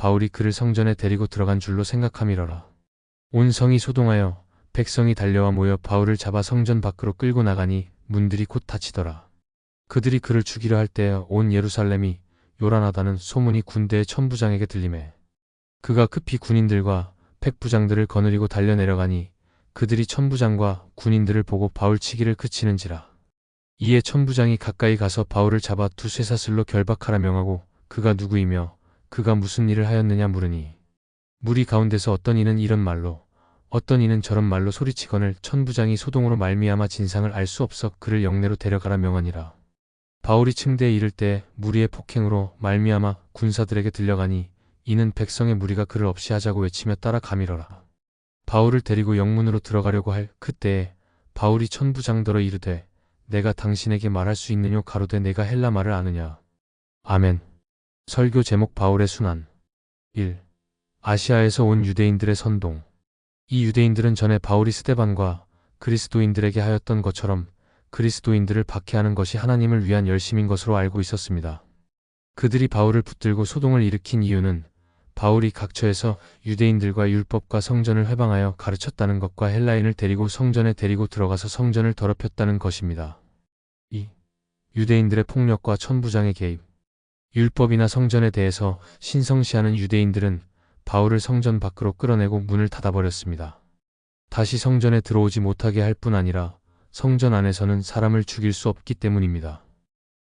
바울이 그를 성전에 데리고 들어간 줄로 생각함이러라. 온 성이 소동하여 백성이 달려와 모여 바울을 잡아 성전 밖으로 끌고 나가니 문들이 곧 닫히더라. 그들이 그를 죽이려 할 때에 온 예루살렘이 요란하다는 소문이 군대의 천부장에게 들림에 그가 급히 군인들과 백부장들을 거느리고 달려 내려가니 그들이 천부장과 군인들을 보고 바울 치기를 그치는지라. 이에 천부장이 가까이 가서 바울을 잡아 두 쇠사슬로 결박하라 명하고 그가 누구이며 그가 무슨 일을 하였느냐 물으니 무리 가운데서 어떤 이는 이런 말로 어떤 이는 저런 말로 소리치거늘 천부장이 소동으로 말미암아 진상을 알 수 없어 그를 영내로 데려가라 명하니라. 바울이 층대에 이를 때 무리의 폭행으로 말미암아 군사들에게 들려가니 이는 백성의 무리가 그를 없이 하자고 외치며 따라가미러라. 바울을 데리고 영문으로 들어가려고 할 그때에 바울이 천부장더러 이르되 내가 당신에게 말할 수 있느뇨 가로되 내가 헬라 말을 아느냐. 아멘. 설교 제목 바울의 순환 1. 아시아에서 온 유대인들의 선동 이 유대인들은 전에 바울이 스테반과 그리스도인들에게 하였던 것처럼 그리스도인들을 박해하는 것이 하나님을 위한 열심인 것으로 알고 있었습니다. 그들이 바울을 붙들고 소동을 일으킨 이유는 바울이 각처에서 유대인들과 율법과 성전을 회방하여 가르쳤다는 것과 헬라인을 데리고 성전에 데리고 들어가서 성전을 더럽혔다는 것입니다. 2. 유대인들의 폭력과 천부장의 개입 율법이나 성전에 대해서 신성시하는 유대인들은 바울을 성전 밖으로 끌어내고 문을 닫아버렸습니다. 다시 성전에 들어오지 못하게 할 뿐 아니라 성전 안에서는 사람을 죽일 수 없기 때문입니다.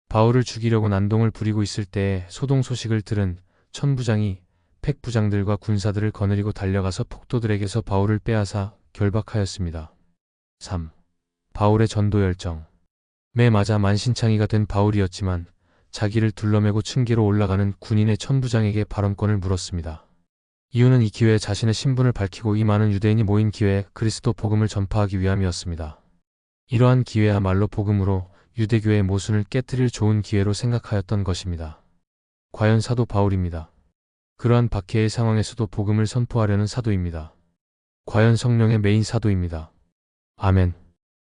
바울을 죽이려고 난동을 부리고 있을 때에 소동 소식을 들은 천부장이 팩부장들과 군사들을 거느리고 달려가서 폭도들에게서 바울을 빼앗아 결박하였습니다. 3. 바울의 전도 열정 매 맞아 만신창이가 된 바울이었지만 자기를 둘러매고 층계로 올라가는 군인의 천부장에게 발언권을 물었습니다. 이유는 이 기회에 자신의 신분을 밝히고 이 많은 유대인이 모인 기회에 그리스도 복음을 전파하기 위함이었습니다. 이러한 기회야말로 복음으로 유대교의 모순을 깨뜨릴 좋은 기회로 생각하였던 것입니다. 과연 사도 바울입니다. 그러한 박해의 상황에서도 복음을 선포하려는 사도입니다. 과연 성령의 메인 사도입니다. 아멘.